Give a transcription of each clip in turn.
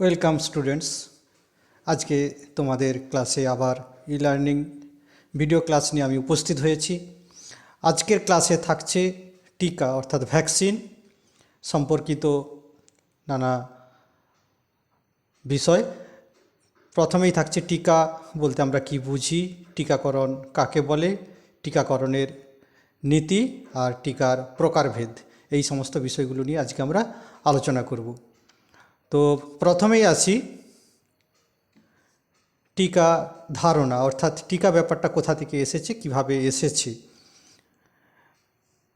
Welcome students আজকে তোমাদের ক্লাসে আবার ই লার্নিং ভিডিও ক্লাস নিয়ে আমি উপস্থিত হয়েছি। আজকের ক্লাসে থাকছে টিকা, অর্থাৎ ভ্যাকসিন সম্পর্কিত নানা বিষয়। প্রথমেই থাকছে টিকা বলতে আমরা কি বুঝি, টিকাকরণ কাকে বলে, টিকাকরণের নীতি আর টিকার প্রকারভেদ। এই সমস্ত বিষয়গুলো নিয়ে আজকে আমরা আলোচনা করব। তো প্রথমেই আসি টিকা ধারণা, অর্থাৎ টিকা ব্যাপারটা কোথা থেকে এসেছে, কীভাবে এসেছে।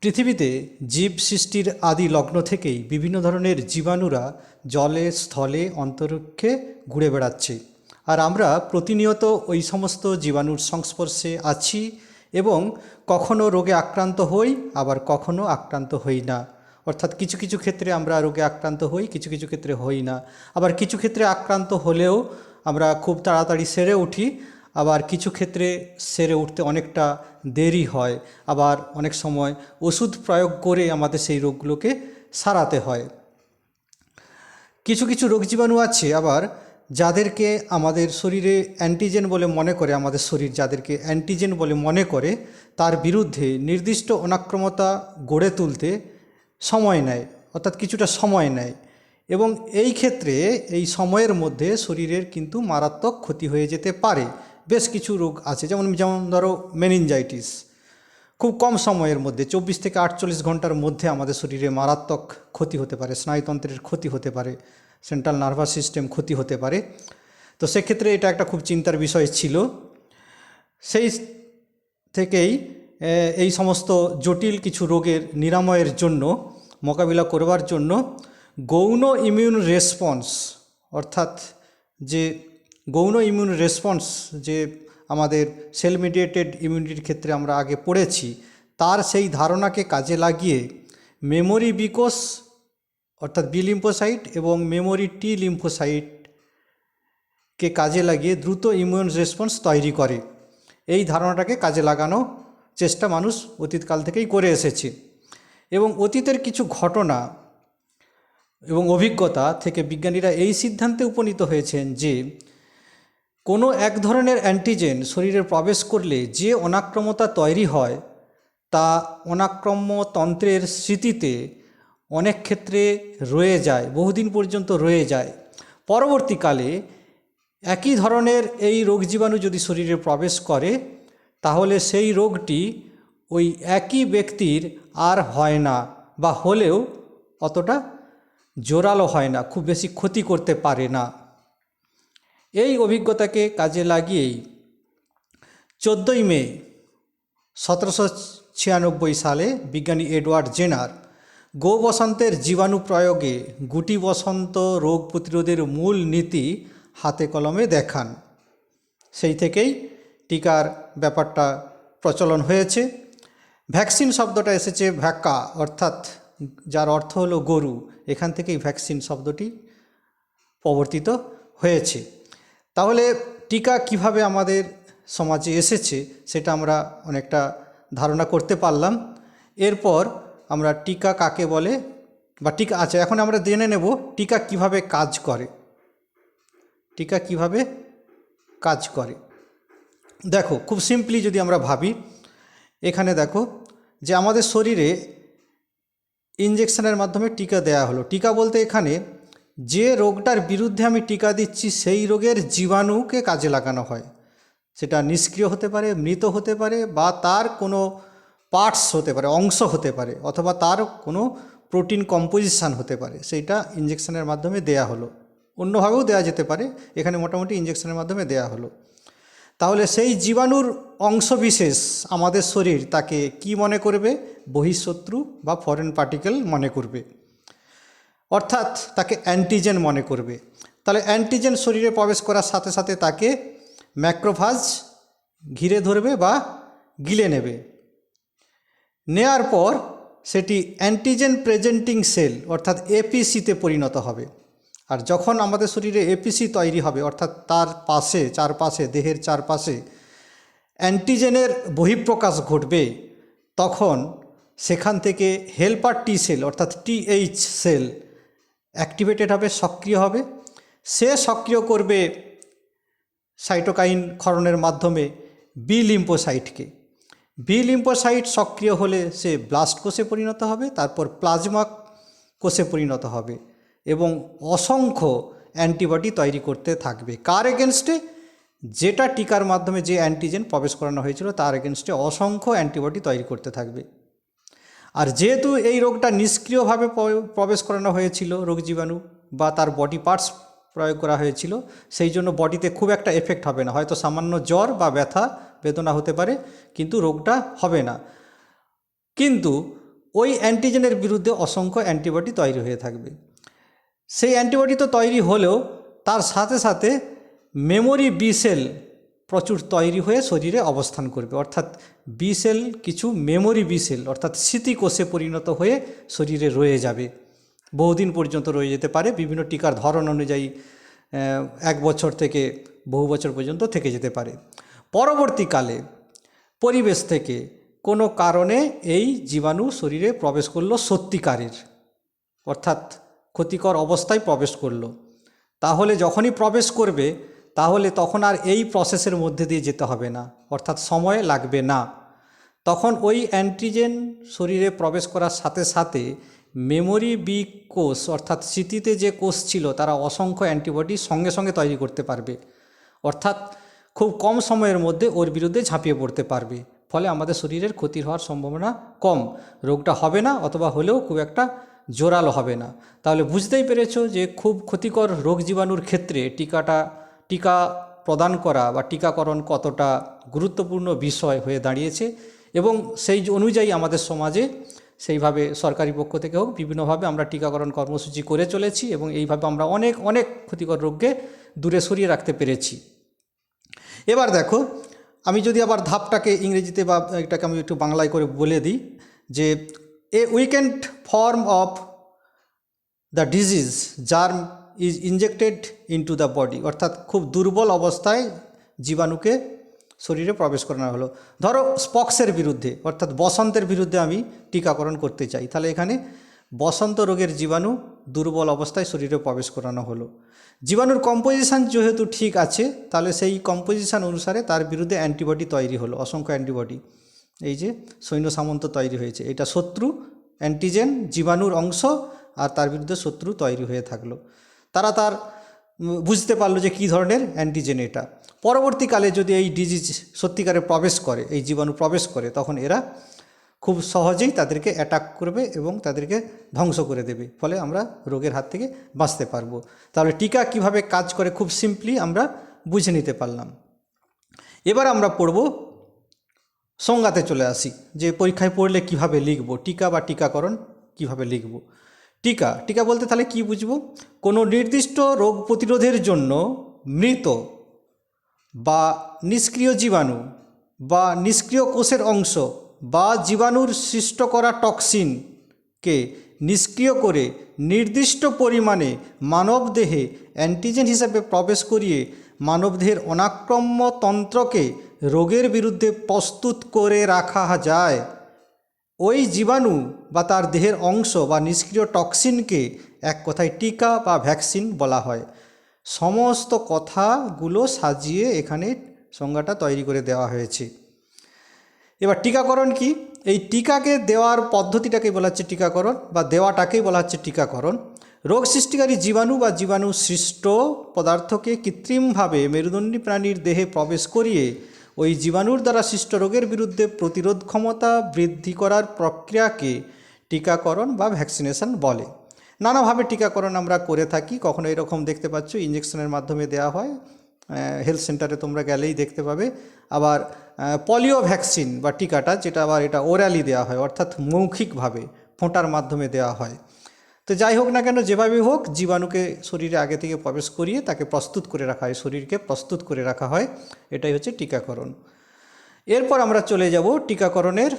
পৃথিবীতে জীব সৃষ্টির আদি লগ্ন থেকেই বিভিন্ন ধরনের জীবাণুরা জলে, স্থলে, অন্তরিক্ষে ঘুরে বেড়াচ্ছে। আর আমরা প্রতিনিয়ত ওই সমস্ত জীবাণুর সংস্পর্শে আছি এবং কখনো রোগে আক্রান্ত হই, আবার কখনো আক্রান্ত হই না। অর্থাৎ কিছু কিছু ক্ষেত্রে আমরা রোগে আক্রান্ত হই, কিছু কিছু ক্ষেত্রে হই না। আবার কিছু ক্ষেত্রে আক্রান্ত হলেও আমরা খুব তাড়াতাড়ি সেরে উঠি, আবার কিছু ক্ষেত্রে সেরে উঠতে অনেকটা দেরি হয়, আবার অনেক সময় ওষুধ প্রয়োগ করে আমাদের সেই রোগগুলোকে সারাতে হয়। কিছু কিছু রোগ জীবাণু আছে, আবার যাদেরকে আমাদের শরীরে অ্যান্টিজেন বলে মনে করে, আমাদের শরীর যাদেরকে অ্যান্টিজেন বলে মনে করে, তার বিরুদ্ধে নির্দিষ্ট অনাক্রমতা গড়ে তুলতে সময় নেয়, অর্থাৎ কিছুটা সময় নেয়। এবং এই ক্ষেত্রে এই সময়ের মধ্যে শরীরের কিন্তু মারাত্মক ক্ষতি হয়ে যেতে পারে। বেশ কিছু রোগ আছে, যেমন যেমন ধরো মেনিনজাইটিস খুব কম সময়ের মধ্যে, চব্বিশ থেকে আটচল্লিশ ঘণ্টার মধ্যে আমাদের শরীরে মারাত্মক ক্ষতি হতে পারে, স্নায়ুতন্ত্রের ক্ষতি হতে পারে সেন্ট্রাল নার্ভাস সিস্টেম ক্ষতি হতে পারে। তো সেক্ষেত্রে এটা একটা খুব চিন্তার বিষয় ছিল। সেই থেকেই এই সমস্ত জটিল কিছু রোগের নিরাময়ের জন্য, মোকাবিলা করবার জন্য গৌণ ইমিউন রেসপন্স অর্থাৎ যে গৌণ ইমিউন রেসপন্স যে আমাদের সেল মিডিয়েটেড ইমিউনিটির ক্ষেত্রে আমরা আগে পড়েছি, তার সেই ধারণাকে কাজে লাগিয়ে মেমোরি বিকোষ অর্থাৎ বি লিম্ফোসাইট এবং মেমোরি টি লিম্ফোসাইটকে কাজে লাগিয়ে দ্রুত ইমিউন রেসপন্স তৈরি করে। এই ধারণাটাকে কাজে লাগানো চেষ্টা মানুষ অতীতকাল থেকেই করে এসেছে। এবং অতীতের কিছু ঘটনা এবং অভিজ্ঞতা থেকে বিজ্ঞানীরা এই সিদ্ধান্তে উপনীত হয়েছেন যে, কোনো এক ধরনের অ্যান্টিজেন শরীরে প্রবেশ করলে যে অনাক্রমতা তৈরি হয়, তা অনাক্রম্যতন্ত্রের স্মৃতিতে অনেক ক্ষেত্রে রয়ে যায়, বহুদিন পর্যন্ত রয়ে যায়। পরবর্তীকালে একই ধরনের এই রোগ জীবাণু যদি শরীরে প্রবেশ করে তাহলে সেই রোগটি ওই একই ব্যক্তির আর হয় না বা হলেও অতটা জোরালো হয় না, খুব বেশি ক্ষতি করতে পারে না। এই অভিজ্ঞতাকে কাজে লাগিয়েই চোদ্দোই মে সতেরোশো ছিয়ানব্বই সালে বিজ্ঞানী এডওয়ার্ড জেনার গো বসন্তের জীবাণু প্রয়োগে গুটি বসন্ত রোগ প্রতিরোধের মূল নীতি হাতে কলমে দেখান। সেই থেকেই টিকার ব্যাপারটা প্রচলন হয়েছে। ভ্যাকসিন শব্দটা এসেছে ভ্যাকা অর্থাৎ যার অর্থ হলো গরু। এখান থেকেই ভ্যাকসিন শব্দটি প্রবর্তিত হয়েছে। তাহলে টিকা কীভাবে আমাদের সমাজে এসেছে সেটা আমরা অনেকটা ধারণা করতে পারলাম। এরপর আমরা টিকা কাকে বলে বা টিকা আচ্ছা এখন আমরা জেনে নেব টিকা কীভাবে কাজ করে। টিকা কীভাবে কাজ করে। দেখো, খুব সিম্পলি যদি আমরা ভাবি, এখানে দেখো যে আমাদের শরীরে ইঞ্জেকশনের মাধ্যমে টিকা দেয়া হলো। টিকা বলতে এখানে যে রোগটার বিরুদ্ধে আমি টিকা দিচ্ছি, সেই রোগের জীবাণুকে কাজে লাগানো হয়। সেটা নিষ্ক্রিয় হতে পারে, মৃত হতে পারে, বা তার কোনো পার্টস হতে পারে, অংশ হতে পারে, অথবা তার কোনো প্রোটিন কম্পোজিশান হতে পারে, সেইটা ইঞ্জেকশনের মাধ্যমে দেয়া হলো। অন্যভাবেও দেওয়া যেতে পারে, এখানে মোটামুটি ইঞ্জেকশনের মাধ্যমে দেয়া হলো। তাহলে সেই জীবাণুর অংশবিশেষ আমাদের শরীর তাকে কি মনে করবে? বহিঃশত্রু বা ফরেন পার্টিকেল মনে করবে। অর্থাৎ তাকে অ্যান্টিজেন মনে করবে। তাহলে অ্যান্টিজেন শরীরে প্রবেশ করার সাথে সাথে তাকে ম্যাক্রোফাজ ঘিরে ধরবে বা গিলে নেবে। নেয়ার পর সেটি অ্যান্টিজেন প্রেজেন্টিং সেল অর্থাৎ এপিসিতে পরিণত হবে। আর যখন আমাদের শরীরে এপিসি তৈরি হবে, অর্থাৎ তার পাশে, চারপাশে, দেহের চারপাশে অ্যান্টিজেনের বহিঃপ্রকাশ ঘটবে, তখন সেখান থেকে হেল্পার টি সেল অর্থাৎ টিএইচ সেল অ্যাক্টিভেটেড হবে, সক্রিয় হবে। সে সক্রিয় করবে সাইটোকাইন ক্ষরণের মাধ্যমে বি লিম্পোসাইটকে বি লিম্পোসাইট সক্রিয় হলে সে ব্লাস্ট কোষে পরিণত হবে, তারপর প্লাজমা কোষে পরিণত হবে। এবং অসংখ্য অ্যান্টিবডি তৈরি করতে থাকবে। কার এগেনস্টে? যেটা টিকার মাধ্যমে যে অ্যান্টিজেন প্রবেশ করানো হয়েছিল, তার এগেনস্টে অসংখ্য অ্যান্টিবডি তৈরি করতে থাকবে। আর যেহেতু এই রোগটা নিষ্ক্রিয়ভাবে প্রবেশ করানো হয়েছিল রোগ জীবাণু বা তার বডি পার্টস প্রয়োগ করা হয়েছিল, সেই জন্য বডিতে খুব একটা এফেক্ট হবে না। হয়তো সামান্য জ্বর বা ব্যথা, বেদনা হতে পারে, কিন্তু রোগটা হবে না। কিন্তু ওই অ্যান্টিজেনের বিরুদ্ধে অসংখ্য অ্যান্টিবডি তৈরি হয়ে থাকবে। সেই অ্যান্টিবডি তো তৈরি হলেও তার সাথে সাথে মেমোরি বি সেল প্রচুর তৈরি হয়ে শরীরে অবস্থান করবে। অর্থাৎ বি সেল কিছু মেমোরি বি সেল, অর্থাৎ স্মৃতিকোষে পরিণত হয়ে শরীরে রয়ে যাবে। বহুদিন পর্যন্ত রয়ে যেতে পারে, বিভিন্ন টিকার ধরন অনুযায়ী এক বছর থেকে বহু বছর পর্যন্ত থেকে যেতে পারে। পরবর্তীকালে পরিবেশ থেকে কোনো কারণে এই জীবাণু শরীরে প্রবেশ করল সত্যিকারের। অর্থাৎ ক্ষতিকর অবস্থায় প্রবেশ করল। তাহলে যখনই প্রবেশ করবে, তাহলে তখন আর এই প্রসেসের মধ্যে দিয়ে যেতে হবে না, অর্থাৎ সময় লাগবে না। তখন ওই অ্যান্টিজেন শরীরে প্রবেশ করার সাথে সাথে মেমোরি বি কোষ, অর্থাৎ স্মৃতিতে যে কোষ ছিল, তারা অসংখ্য অ্যান্টিবডি সঙ্গে সঙ্গে তৈরি করতে পারবে। অর্থাৎ খুব কম সময়ের মধ্যে ওর বিরুদ্ধে ঝাঁপিয়ে পড়তে পারবে। ফলে আমাদের শরীরের ক্ষতি হওয়ার সম্ভাবনা কম। রোগটা হবে না, অথবা হলেও খুব একটা জোরালো হবে না। তাহলে বুঝতেই পেরেছ যে খুব ক্ষতিকর রোগ জীবাণুর ক্ষেত্রে টিকাটা, টিকা প্রদান করা বা টিকাকরণ কতটা গুরুত্বপূর্ণ বিষয় হয়ে দাঁড়িয়েছে এবং সেই অনুযায়ী আমাদের সমাজে সেইভাবে সরকারি পক্ষ থেকে হোক বিভিন্নভাবে আমরা টিকাকরণ কর্মসূচি করে চলেছি এবং এইভাবে আমরা অনেক অনেক ক্ষতিকর রোগকে দূরে সরিয়ে রাখতে পেরেছি। এবার দেখো, আমি যদি আবার ধাপটাকে ইংরেজিতে বা এটাকে আমি একটু বাংলায় করে বলে দিই যে a weakened form of the disease germ is injected into the body অর্থাৎ খুব দুর্বল অবস্থায় জীবাণুকে শরীরে প্রবেশ করানো হলো। ধরো স্পক্সের বিরুদ্ধে, অর্থাৎ বসন্তের বিরুদ্ধে আমি টিকাকরণ করতে চাই। তাহলে এখানে বসন্ত রোগের জীবাণু দুর্বল অবস্থায় শরীরে প্রবেশ করানো হলো। জীবাণুর কম্পোজিশান যেহেতু ঠিক আছে, তাহলে সেই কম্পোজিশান অনুসারে তার বিরুদ্ধে অ্যান্টিবডি তৈরি হলো, অসংখ্য অ্যান্টিবডি এই যে সৈন্য সামন্ত তৈরি হয়েছে। এটা শত্রু অ্যান্টিজেন জীবাণুর অংশ আর তার বিরুদ্ধে শত্রু তৈরি হয়ে থাকল। তারা তার বুঝতে পারল যে কী ধরনের অ্যান্টিজেন এটা। পরবর্তীকালে যদি এই ডিজিজ সত্যিকারে প্রবেশ করে, এই জীবাণু প্রবেশ করে, তখন এরা খুব সহজেই তাদেরকে অ্যাটাক করবে এবং তাদেরকে ধ্বংস করে দেবে। ফলে আমরা রোগের হাত থেকে বাঁচতে পারব। তাহলে টিকা কীভাবে কাজ করে খুব সিম্পলি আমরা বুঝে নিতে পারলাম। এবার আমরা পড়ব সংজ্ঞাতে চলে আসি, যে পরীক্ষায় পড়লে কীভাবে লিখব, টিকা বা টিকাকরণ কীভাবে লিখব? টিকা টিকা বলতে তাহলে কি বুঝব? কোনো নির্দিষ্ট রোগ প্রতিরোধের জন্য মৃত বা নিষ্ক্রিয় জীবাণু বা নিষ্ক্রিয় কোষের অংশ বা জীবাণুর সৃষ্ট করা টক্সিনকে নিষ্ক্রিয় করে নির্দিষ্ট পরিমাণে মানবদেহে অ্যান্টিজেন হিসাবে প্রবেশ করিয়ে মানবদেহের অনাক্রম্য তন্ত্রকে রোগের বিরুদ্ধে প্রস্তুত করে রাখা যায়। ওই জীবাণু বা তার দেহের অংশ বা নিষ্ক্রিয় টক্সিনকে এক কথায় টিকা বা ভ্যাকসিন বলা হয়। সমস্ত কথাগুলো সাজিয়ে এখানে সংজ্ঞাটা তৈরি করে দেওয়া হয়েছে। এবার টিকাকরণ কি? এই টিকাকে দেওয়ার পদ্ধতিটাকে বলা হচ্ছে টিকাকরণ বা দেওয়াটাকেই বলা হচ্ছে টিকাকরণ। রোগ সৃষ্টিকারী জীবাণু বা জীবাণু সৃষ্ট পদার্থকে কৃত্রিমভাবে মেরুদণ্ডী প্রাণীর দেহে প্রবেশ করিয়ে ওই জীবাণুর দ্বারা সৃষ্ট রোগের বিরুদ্ধে প্রতিরোধ ক্ষমতা বৃদ্ধি করার প্রক্রিয়াকে টিকাকরণ বা ভ্যাকসিনেশন বলে। নানাভাবে টিকাকরণ আমরা করে থাকি, কখনো এরকম দেখতে পাচ্ছ ইঞ্জেকশনের মাধ্যমে দেওয়া হয়। হেলথ সেন্টারে তোমরা গেলেই দেখতে পাবে। আবার পলিও ভ্যাকসিন বা টিকাটা, যেটা আবার এটা ওরালি দেওয়া হয়, অর্থাৎ মৌখিকভাবে, ফোঁটার মাধ্যমে দেওয়া হয়। তো যাই হোক না কেন, যেভাবে হোক, জীবাণুকে শরীরে আগে থেকে প্রবেশ করিয়ে তাকে প্রস্তুত করে রাখা হয়, শরীরকে প্রস্তুত করে রাখা হয়। এটাই হচ্ছে টিকাকরণ। এরপর আমরা চলে যাব টিকাকরণের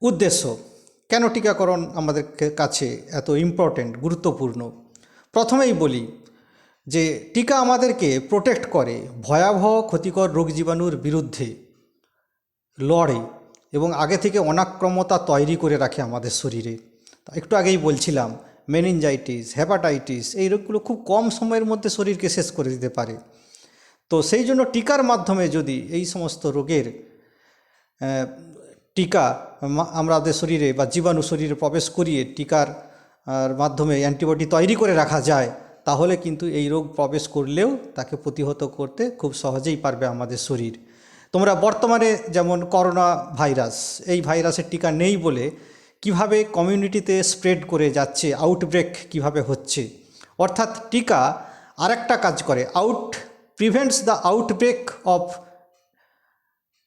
উদ্দেশ্য। কেন টিকাকরণ আমাদের কাছে এত ইম্পর্ট্যান্ট গুরুত্বপূর্ণ? প্রথমেই বলি যে, টিকা আমাদেরকে প্রোটেক্ট করে ভয়াবহ ক্ষতিকর রোগ জীবাণুর বিরুদ্ধে লড়ে। এবং আগে থেকে অনাক্রমতা তৈরি করে রাখে আমাদের শরীরে। একটু আগেই বলছিলাম মেনিনজাইটিস হেপাটাইটিস এই রোগগুলো খুব কম সময়ের মধ্যে শরীরকে শেষ করে দিতে পারে। তো সেই জন্য টিকার মাধ্যমে যদি এই সমস্ত রোগের টিকা আমাদের শরীরে বা জীবাণু শরীরে প্রবেশ করিয়ে টিকার মাধ্যমে অ্যান্টিবডি তৈরি করে রাখা যায়, তাহলে কিন্তু এই রোগ প্রবেশ করলেও তাকে প্রতিহত করতে খুব সহজেই পারবে আমাদের শরীর। তোমরা বর্তমানে যেমন করোনা ভাইরাস, এই ভাইরাসের টিকা নেই বলে কীভাবে কমিউনিটিতে স্প্রেড করে যাচ্ছে, আউটব্রেক কীভাবে হচ্ছে? অর্থাৎ টিকা আরেকটা কাজ করে, out prevents the outbreak of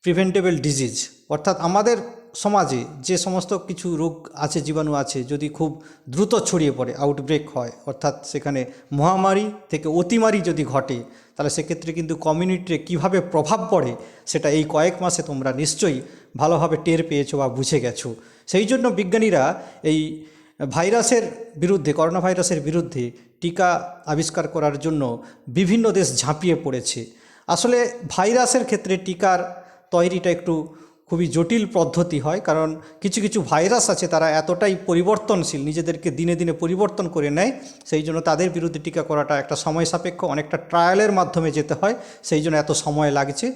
preventable disease. অর্থাৎ আমাদের সমাজে যে সমস্ত কিছু রোগ আছে, জীবাণু আছে, যদি খুব দ্রুত ছড়িয়ে পড়ে আউটব্রেক হয়, অর্থাৎ সেখানে মহামারী থেকে অতিমারি যদি ঘটে, তাহলে সেক্ষেত্রে কিন্তু কমিউনিটিতে কীভাবে প্রভাব পড়ে, সেটা এই কয়েক মাসে তোমরা নিশ্চয়ই ভালোভাবে টের পেয়েছ বা বুঝে গেছো। সেই জন্য বিজ্ঞানীরা এই ভাইরাসের বিরুদ্ধে করোনা ভাইরাসের বিরুদ্ধে টিকা আবিষ্কার করার জন্য বিভিন্ন দেশ ঝাঁপিয়ে পড়েছে। আসলে ভাইরাসের ক্ষেত্রে টিকার তৈরিটা একটু খুবই জটিল পদ্ধতি হয়, কারণ কিছু কিছু ভাইরাস আছে তারা এতটাই পরিবর্তনশীল, নিজেদেরকে দিনে দিনে পরিবর্তন করে নেয়, সেই জন্য তাদের বিরুদ্ধে টিকা করাটা একটা সময় সাপেক্ষ, অনেকটা ট্রায়ালের মাধ্যমে যেতে হয়, সেই জন্য এত সময় লাগছে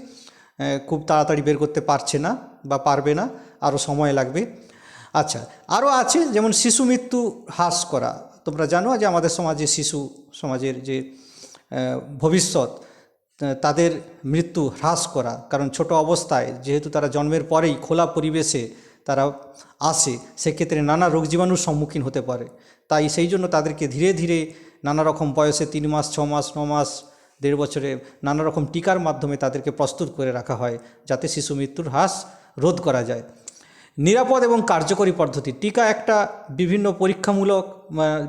খুব তাড়াতাড়ি বের করতে পারছে না বা পারবে না, আরও সময় লাগবে। আচ্ছা আরও আছে যেমন শিশু মৃত্যু হ্রাস করা, তোমরা জানো যে আমাদের সমাজে শিশু সমাজের যে ভবিষ্যৎ তাদের মৃত্যু হ্রাস করা। কারণ ছোট অবস্থায় যেহেতু তারা জন্মের পরেই খোলা পরিবেশে তারা আসে, সেক্ষেত্রে নানা রোগ জীবাণুর সম্মুখীন হতে পারে। তাই সেই জন্য তাদেরকে ধীরে ধীরে নানা রকম বয়সে তিন মাস, ছ মাস, ন মাস, দেড় বছরে নানা রকম টিকার মাধ্যমে তাদেরকে প্রস্তুত করে রাখা হয়, যাতে শিশু মৃত্যুর হ্রাস রোধ করা যায়। নিরাপদ এবং কার্যকরী পদ্ধতি। টিকা একটা বিভিন্ন পরীক্ষামূলক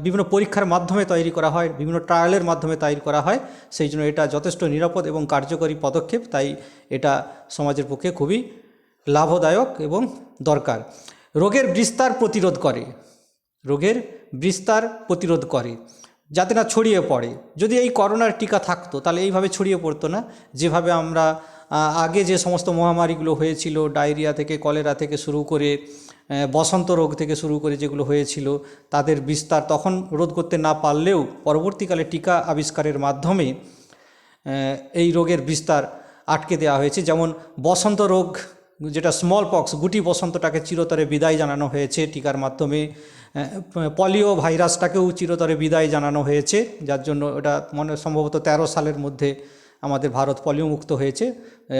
বিভিন্ন পরীক্ষার মাধ্যমে তৈরি করা হয়, বিভিন্ন ট্রায়ালের মাধ্যমে তৈরি করা হয়। সেই জন্য এটা যথেষ্ট নিরাপদ এবং কার্যকরী পদক্ষেপ। তাই এটা সমাজের পক্ষে খুবই লাভদায়ক এবং দরকার। রোগের বিস্তার প্রতিরোধ করে। রোগের বিস্তার প্রতিরোধ করে। যাতে না ছড়িয়ে পড়ে। যদি এই করোনার টিকা থাকতো, তাহলে এইভাবে ছড়িয়ে পড়তো না। যেভাবে আমরা আগে যে সমস্ত মহামারীগুলো হয়েছিল, ডায়রিয়া থেকে, কলেরা থেকে শুরু করে বসন্ত রোগ থেকে শুরু করে যেগুলো হয়েছিল, তাদের বিস্তার তখন রোধ করতে না পারলেও পরবর্তীকালে টিকা আবিষ্কারের মাধ্যমে এই রোগের বিস্তার আটকে দেওয়া হয়েছে। যেমন বসন্ত রোগ, যেটা স্মল পক্স গুটি বসন্তটাকে চিরতরে বিদায় জানানো হয়েছে টিকার মাধ্যমে। পলিও ভাইরাসটাকেও চিরতরে বিদায় জানানো হয়েছে, যার জন্য ওটা মনে, সম্ভবত তেরো সালের মধ্যে আমাদের ভারত পলিও মুক্ত হয়েছে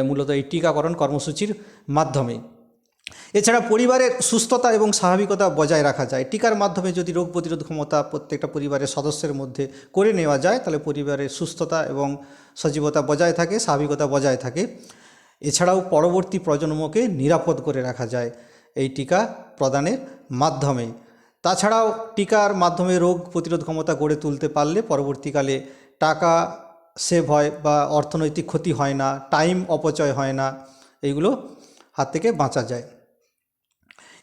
মূলত এই টিকাকরণ কর্মসূচির মাধ্যমে। এছাড়া পরিবারের সুস্থতা এবং স্বাভাবিকতা বজায় রাখা যায়। টিকার মাধ্যমে যদি রোগ প্রতিরোধ ক্ষমতা প্রত্যেকটা পরিবারের সদস্যের মধ্যে করে নেওয়া যায়, তাহলে পরিবারের সুস্থতা এবং সজীবতা বজায় থাকে, স্বাভাবিকতা বজায় থাকে। এছাড়াও পরবর্তী প্রজন্মকে নিরাপদ করে রাখা যায় এই টিকা প্রদানের মাধ্যমে। তাছাড়াও টিকার মাধ্যমে রোগ প্রতিরোধ ক্ষমতা গড়ে তুলতে পারলে পরবর্তীকালে টাকা সেভ হয় বা অর্থনৈতিক ক্ষতি হয় না টাইম অপচয় হয় না, এইগুলো হাত থেকে বাঁচা যায়।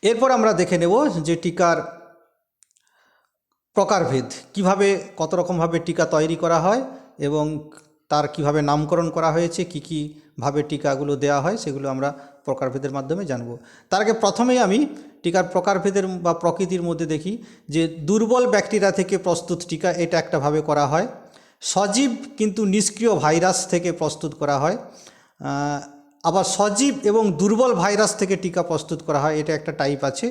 এরপর আমরা দেখে নেব যে টিকার প্রকারভেদ। কীভাবে, কত রকমভাবে টিকা তৈরি করা হয় এবং তার কীভাবে নামকরণ করা হয়েছে, কি কি ভাবে টিকাগুলো দেওয়া হয়, সেগুলো আমরা প্রকারভেদের মাধ্যমে জানব। তার আগে প্রথমেই আমি টিকার প্রকারভেদের বা প্রকৃতির মধ্যে দেখি যে দুর্বল ব্যাকটেরিয়া থেকে প্রস্তুত টিকা এটা একটা ভাবে করা হয়। সজীব কিন্তু নিষ্ক্রিয় ভাইরাস থেকে প্রস্তুত করা হয়। আবার সজীব এবং দুর্বল ভাইরাস থেকে টিকা প্রস্তুত করা হয়, এটা একটা টাইপ আছে।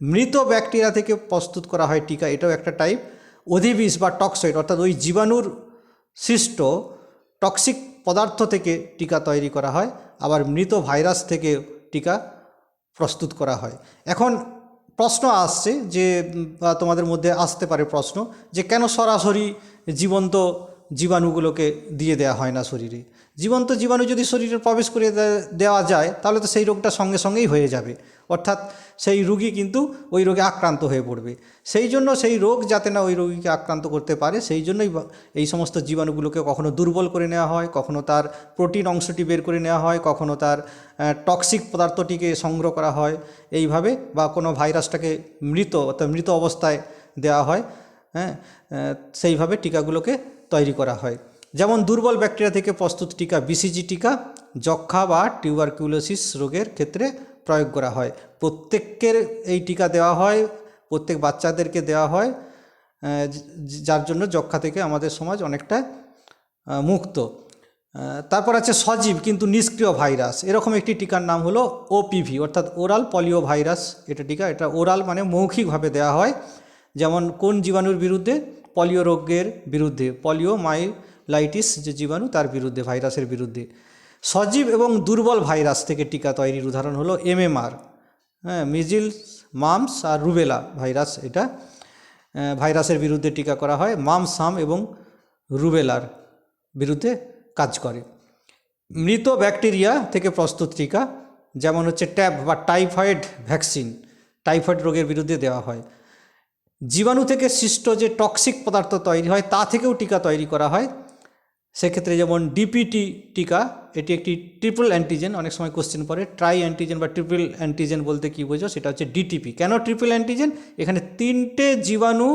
মৃত ব্যাকটেরিয়া থেকে প্রস্তুত করা হয় টিকা, এটাও একটা টাইপ অধিবিষ বা টক্সয়েড অর্থাৎ ওই জীবাণুর সৃষ্ট টক্সিক পদার্থ থেকে টিকা তৈরি করা হয়, আবার মৃত ভাইরাস থেকে টিকা প্রস্তুত করা হয়। এখন প্রশ্ন আসছে যে তোমাদের মধ্যে আসতে পারে প্রশ্ন যে কেন সরাসরি জীবন্ত জীবাণুগুলোকে দিয়ে দেওয়া হয় না শরীরে। জীবন্ত জীবাণু যদি শরীরে প্রবেশ করে দেওয়া যায়, তাহলে তো সেই রোগটা সঙ্গে সঙ্গেই হয়ে যাবে। অর্থাৎ সেই রুগী কিন্তু ওই রোগে আক্রান্ত হয়ে পড়বে। সেই জন্য সেই রোগ যাতে না ওই রোগীকে আক্রান্ত করতে পারে, সেই জন্যই এই সমস্ত জীবাণুগুলোকে কখনো দুর্বল করে নেওয়া হয়, কখনো তার প্রোটিন অংশটি বের করে নেওয়া হয়, কখনো তার টক্সিক পদার্থটিকে সংগ্রহ করা হয়। এইভাবে বা কোনো ভাইরাসটাকে মৃত অর্থাৎ মৃত অবস্থায় দেওয়া হয় হ্যাঁ সেইভাবে টিকাগুলোকে তৈরি করা হয়। যেমন দুর্বল ব্যাকটেরিয়া থেকে প্রস্তুত টিকা বিসিজি টিকা যক্ষা বা টিউবারকিউলোসিস রোগের ক্ষেত্রে প্রয়োগ করা হয়। প্রত্যেকের এই টিকা দেওয়া হয়, প্রত্যেক বাচ্চাদেরকে দেওয়া হয় যার জন্য যক্ষা থেকে আমাদের সমাজ অনেকটা মুক্ত। তারপর আছে সজীব, কিন্তু নিষ্ক্রিয় ভাইরাস। এরকম একটি টিকার নাম হলো ওপিভি অর্থাৎ ওরাল পলিও ভাইরাস এটা টিকা, এটা ওরাল মানে মৌখিকভাবে দেওয়া হয়। যেমন কোন জীবাণুর বিরুদ্ধে? পলিও রোগের বিরুদ্ধে পলিও মাইলাইটিস যে জীবাণু তার বিরুদ্ধে, ভাইরাসের বিরুদ্ধে। সজীব এবং দুর্বল ভাইরাস থেকে টিকা তৈরির উদাহরণ হলো এমএমআর হ্যাঁ মিজিল, মামস আর রুবেলা ভাইরাস এটা ভাইরাসের বিরুদ্ধে টিকা করা হয় মাম সাম এবং রুবেলার বিরুদ্ধে কাজ করে। মৃত ব্যাকটেরিয়া থেকে প্রস্তুত টিকা, যেমন হচ্ছে ট্যাব বা টাইফয়েড ভ্যাকসিন, টাইফয়েড রোগের বিরুদ্ধে দেওয়া হয়। জীবাণু থেকে সৃষ্ট যে টক্সিক পদার্থ তৈরি হয়, তা থেকেও টিকা তৈরি করা হয়। সেক্ষেত্রে যেমন ডিপিটি টিকা, এটি একটি ট্রিপল অ্যান্টিজেন অনেক সময় কোশ্চেন পড়ে ট্রাই অ্যান্টিজেন বা ট্রিপল অ্যান্টিজেন বলতে কী বোঝো, সেটা হচ্ছে ডিটিপি কেন ট্রিপল অ্যান্টিজেন এখানে তিনটে জীবাণু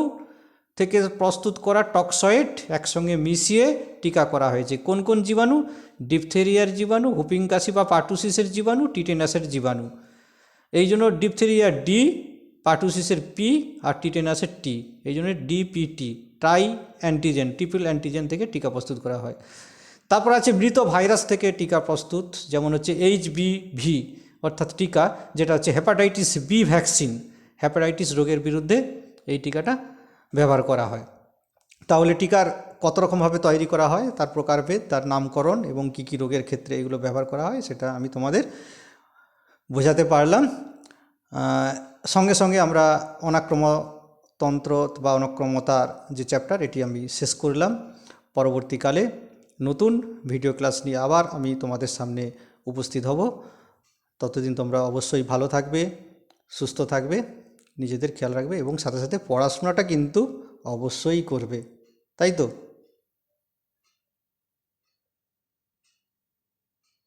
থেকে প্রস্তুত করা টক্সয়েড একসঙ্গে মিশিয়ে টিকা করা হয়েছে। কোন কোন জীবাণু? ডিপথেরিয়ার জীবাণু হুপিং কাশি বা পাটুসিসের জীবাণু টিটেনাসের জীবাণু। এই জন্য ডিপথেরিয়া ডি পাটুসিসের পি আর টিটেনাসের টি এই জন্য DPT tri antigen triple antigen থেকে টিকা প্রস্তুত করা হয়। তারপর আছে মৃত ভাইরাস থেকে টিকা প্রস্তুত, যেমন হচ্ছে এইচ বি ভি অর্থাৎ টিকা, যেটা হচ্ছে হেপাটাইটিস বি ভ্যাকসিন হেপাটাইটিস রোগের বিরুদ্ধে এই টিকাটা ব্যবহার করা হয়। তাহলে টিকার কত রকমভাবে তৈরি করা হয়, তার প্রকারভেদ, তার নামকরণ এবং কী কী রোগের ক্ষেত্রে এগুলো ব্যবহার করা হয়, সেটা আমি তোমাদের বোঝাতে পারলাম। সঙ্গে সঙ্গে আমরা অনাক্রমতন্ত্র বা অনাক্রমতার যে চ্যাপ্টার এটি আমি শেষ করলাম। পরবর্তীকালে নতুন ভিডিও ক্লাস নিয়ে আবার আমি তোমাদের সামনে উপস্থিত হব। ততদিন তোমরা অবশ্যই ভালো থাকবে, সুস্থ থাকবে, নিজেদের খেয়াল রাখবে এবং সাথে সাথে পড়াশোনাটা কিন্তু অবশ্যই করবে। তাই তো?